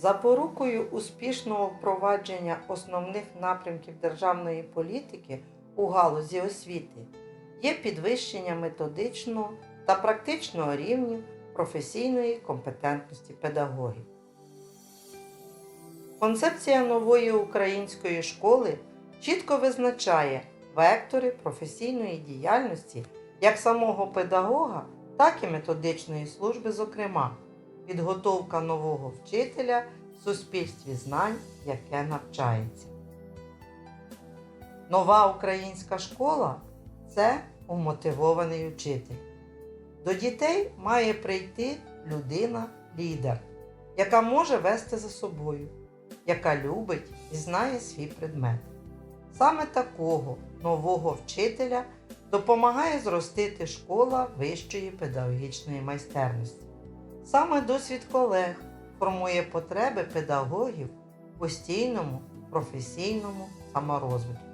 Запорукою успішного впровадження основних напрямків державної політики у галузі освіти є підвищення методичного та практичного рівнів професійної компетентності педагогів. Концепція нової української школи чітко визначає вектори професійної діяльності як самого педагога, так і методичної служби, зокрема, підготовка нового вчителя в суспільстві знань, яке навчається. Нова українська школа це умотивований учитель. До дітей має прийти людина-лідер, яка може вести за собою, яка любить і знає свій предмет. Саме такого нового вчителя допомагає зростити школа вищої педагогічної майстерності. Саме досвід колег формує потреби педагогів в постійному професійному саморозвитку.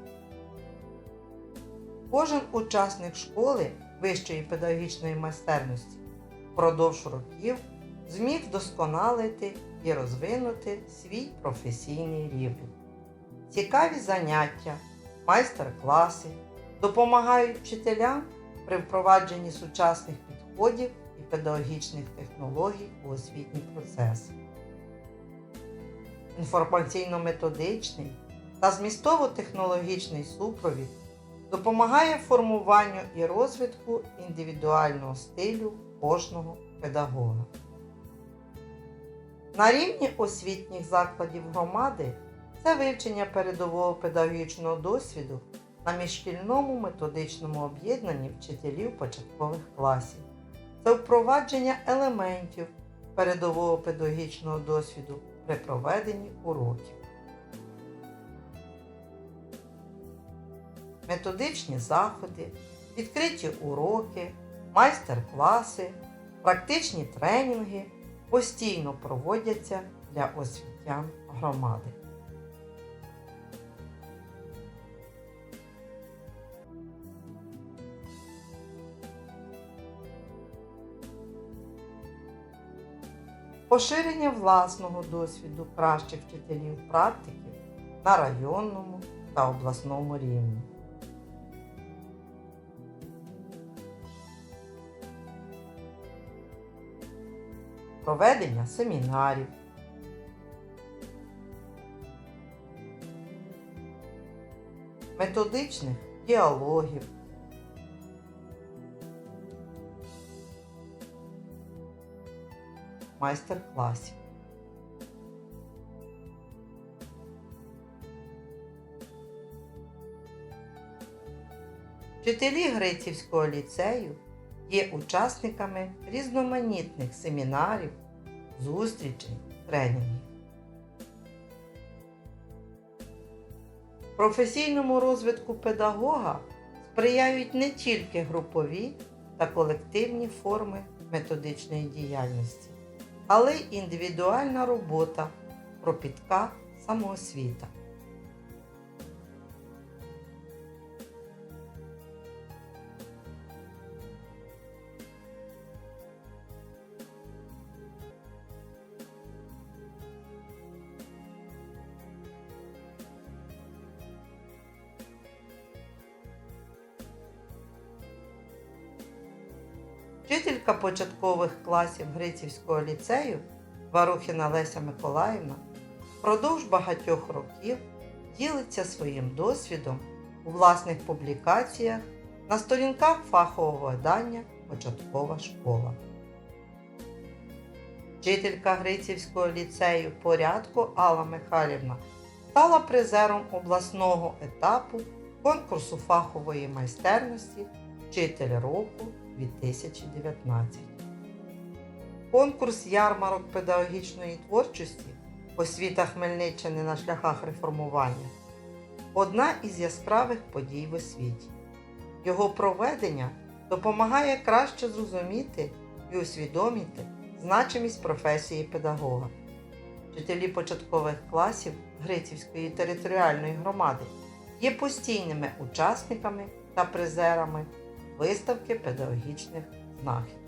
Кожен учасник школи вищої педагогічної майстерності впродовж років зміг вдосконалити і розвинути свій професійний рівень. Цікаві заняття, майстер-класи допомагають вчителям при впровадженні сучасних підходів педагогічних технологій у освітній процес. Інформаційно-методичний та змістово-технологічний супровід допомагає формуванню і розвитку індивідуального стилю кожного педагога. На рівні освітніх закладів громади це вивчення передового педагогічного досвіду на міжшкільному методичному об'єднанні вчителів початкових класів. Це впровадження елементів передового педагогічного досвіду при проведенні уроків. Методичні заходи, відкриті уроки, майстер-класи, практичні тренінги постійно проводяться для освітян громади. Поширення власного досвіду кращих вчителів практиків на районному та обласному рівні. Проведення семінарів. Методичних діалогів. Майстер-класів. Вчителі Грицівського ліцею є учасниками різноманітних семінарів, зустрічей, тренінгів. Професійному розвитку педагога сприяють не тільки групові та колективні форми методичної діяльності, але індивідуальна робота, кропітка самоосвіта. Вчителька початкових класів Грицівського ліцею Варухіна Леся Миколаївна впродовж багатьох років ділиться своїм досвідом у власних публікаціях на сторінках фахового видання Початкова школа. Вчителька Грицівського ліцею порядку Алла Михайлівна стала призером обласного етапу конкурсу фахової майстерності Вчитель року 2019. Конкурс ярмарок педагогічної творчості Освіта Хмельниччини на шляхах реформування одна із яскравих подій в освіті. Його проведення допомагає краще зрозуміти і усвідомити значимість професії педагога. Вчителі початкових класів Грицівської територіальної громади є постійними учасниками та призерами виставки педагогічних знахідок.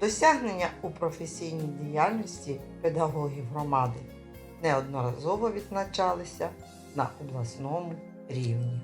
Досягнення у професійній діяльності педагогів громади неодноразово відзначалися на обласному рівні.